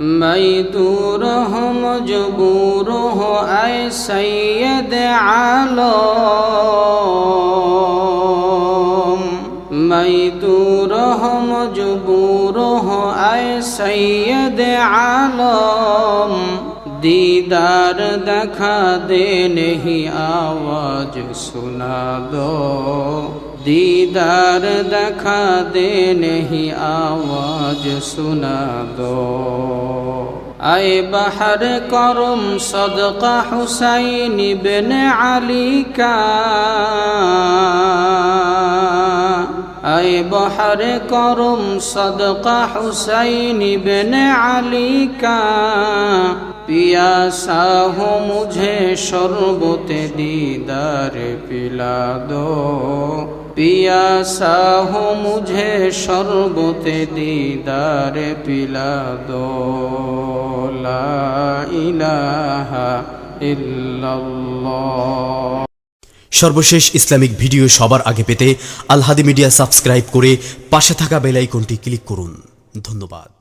میں دور ہو مجبور ہو اے سید عالم میں دور ہو مجبور ہو اے سید عالم दीदार दिखा दे नहीं आवाज सुना दो दीदार दिखा दे नहीं आवाज सुना दो आए बहर करम सदका हुसैन बिन अली का आए बहर करम सदका हुसैन बिन अली پیاسا ہوں مجھے شربت دیدار پلا دو پیاسا ہوں مجھے شربت دیدار پلا دو لا الہ الا اللہ সর্বশেষ ইসলামিক ভিডিও সবার আগে পেতে আলহাদি মিডিয়া সাবস্ক্রাইব করে পাশে থাকা বেলাইকনটি ক্লিক করুন ধন্যবাদ